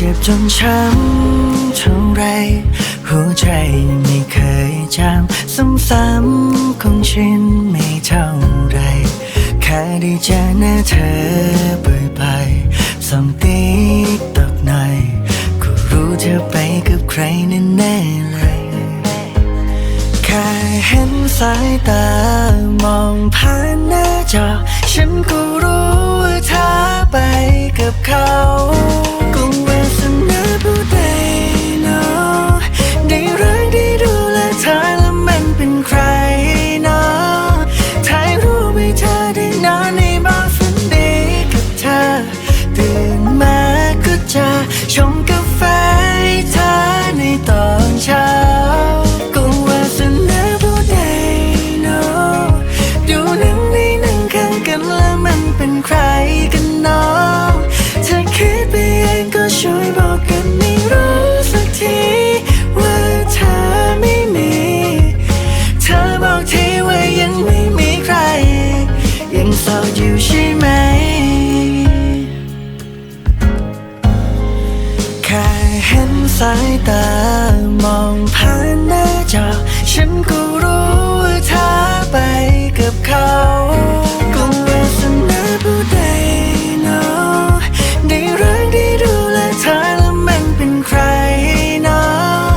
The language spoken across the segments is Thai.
เจ็บจนช้ำเท่าไร หัวใจไม่เคยจำซ้ำๆคงชินไม่เท่าไร แค่ได้เจอหน้าเธอบ่อยๆส่องติ๊กตอกหน่อยก็รู้เธอไปกับใครแน่ๆเลย แค่เห็นสายตามองผ่านหน้าจอ ฉันก็รู้ว่าเธอไปกับเขา ชงกาแฟให้เธอในตอนเช้าก็วาสนาผู้ใดเนาะดูหนังในหนังข้างกันแล้วมันเป็นใครกันเนาะถ้าคิดไปเองก็ช่วยบอกกันไม่รู้สักทีว่าเธอไม่มี เธอบอกทีว่ายังไม่มีใคร ยังโสดอยู่ใช่ไหม สายตามองผ่านหน้าจอ ฉันก็รู้ว่าเธอไปกับเขาก็วาสนาผู้ใดเนาะได้รักได้ดูแลเธอแล้วมันเป็นใครเนาะ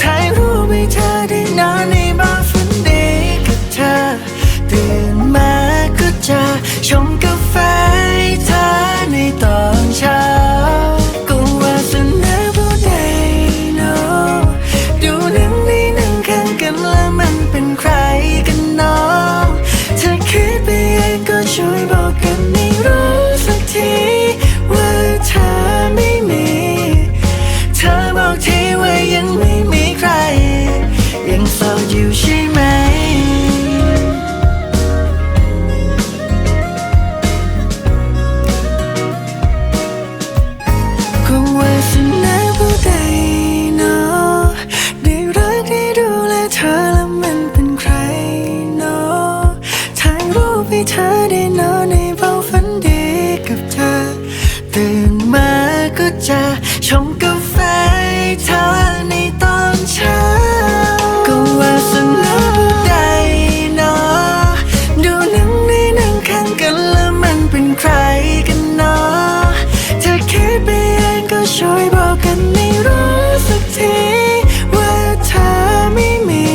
ถ่ายรูปให้เธอได้นอนในบ้านฝันดีกับเธอ ตื่นมาก็จะชงกาแฟ ก็จะชงกาแฟเธอในตอนเช้า ก็วาสนาผู้ใดเนาะดูหนังในหนังข้างกันแล้วมันเป็นใครกันเนาะถ้าคิดไปเองก็ช่วยบอกกันไม่รู้สักทีว่าเธอไม่มี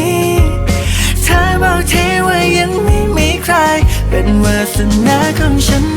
เธอบอกทีว่ายังไม่มีใคร เป็นวาสนาของฉัน